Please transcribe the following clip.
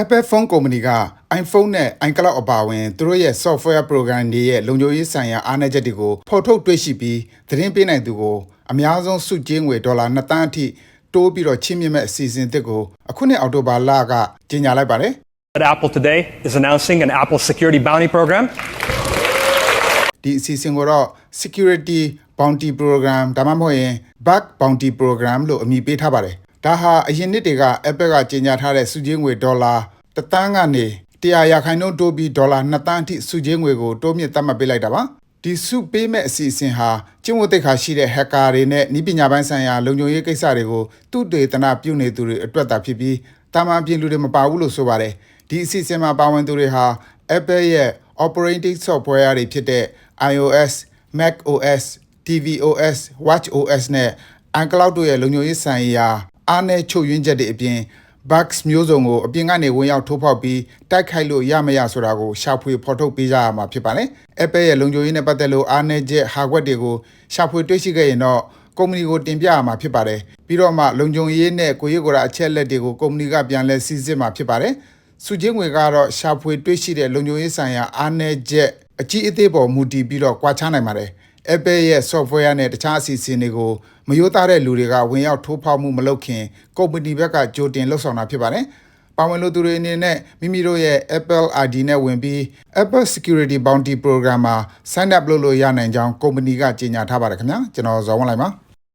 Apple Phone Company က iPhone နဲ့ iCloud အပါအဝင်သူတို့ရဲ့ software program တွေရဲ့လုံခြုံရေးဆိုင်ရာအားနည်းချက်တွေကိုဖော်ထုတ်တွေ့ရှိပြီးသတင်းပေးနိုင်သူကိုအများဆုံးစုကြေးငွေဒေါ်လာ2သန်းအထိတိုးပြီးတော့ချီးမြှင့်မဲ့အစီအစဉ်တစ်ကိုအခုနှစ်အောက်တိုဘာလကကြေညာလိုက်ပါတယ် At Apple today is announcing an Apple Security Bounty Program. ဒီအစီအစဉ်ကိုတော့ security bounty program ဒါမှမဟုတ်ရင် bug bounty program လို့အမည်ပေးထားပါတယ် ဒါဟာအရင်နှစ်တွေက Apple ကကြေညာထားတဲ့စုကြေးငွေဒေါ်လာ1သန်းကနေ100ရာခိုင်နှုန်းတိုးပြီးဒေါ်လာ2သန်းအထိစုကြေးငွေကိုတိုးမြင့်သတ်မှတ်ပေးလိုက်တာပါဒီစုပေးမဲ့အစီအစဉ်ဟာကျင့်ဝတ်သိက္ခာရှိတဲ့ hacker တွေနဲ့ဤပညာပိုင်းဆိုင်ရာလုံခြုံရေးကိစ္စတွေကိုသူတေသနာပြုနေသူတွေအတွက်သာဖြစ်ပြီးတာမန်ပြည်လူတွေမပါဘူးလို့ဆိုပါတယ်ဒီအစီအစဉ်မှာပါဝင်သူတွေဟာ Apple ရဲ့ operating software တွေဖြစ်တဲ့ iOS, macOS, tvOS, watchOS နဲ့ iCloud တို့ရဲ့လုံခြုံရေးဆိုင်ရာ အားနည်းချုပ်ယွင်းချက်တွေအပြင် bugs မျိုးစုံကိုအပြင်ကနေဝင်ရောက်ထိုးဖောက်ပြီးတိုက်ခိုက်လို့ရမရဆိုတာကိုရှာဖွေဖော်ထုတ်ပေးကြရမှာဖြစ်ပါတယ်။ Apple ရဲ့လုံခြုံရေးနဲ့ပတ်သက်လို့အားနည်းချက် hardware တွေကိုရှာဖွေတွေ့ရှိခဲ့ရင်တော့ကုမ္ပဏီကိုတင်ပြရမှာဖြစ်ပါတယ်။ပြီးတော့မှလုံခြုံရေးနဲ့ကိုယ်ရေးကိုယ်တာအချက်အလက်တွေကိုကုမ္ပဏီကပြန်လဲစီစစ်မှာဖြစ်ပါတယ်။စုချင်းငွေကတော့ရှာဖွေတွေ့ရှိတဲ့လုံခြုံရေးဆိုင်ရာအားနည်းချက်အကြီးအသေးပေါ်မူတည်ပြီးတော့ကွာခြားနိုင်ပါတယ်။ Apple ရဲ့ software နဲ့တခြားအစီအစဉ်တွေကိုမယိုးသားတဲ့လူတွေကဝင်ရောက်ထိုးဖောက်မှုမလုပ်ခင်ကုမ္ပဏီဘက်ကကြိုတင်လှုပ်ဆောင်တာဖြစ်ပါတယ်။ပါဝင်လို့သူတွေအနေနဲ့မိမိတို့ရဲ့ Apple ID နဲ့ဝင်ပြီး Apple Security Bounty Program မှာ sign up လုပ်လို့ရနိုင်ကြောင်းကုမ္ပဏီကကြေညာထားပါတယ်ခင်ဗျာကျွန်တော်ဇော်ဝင်းလိုက်ပါ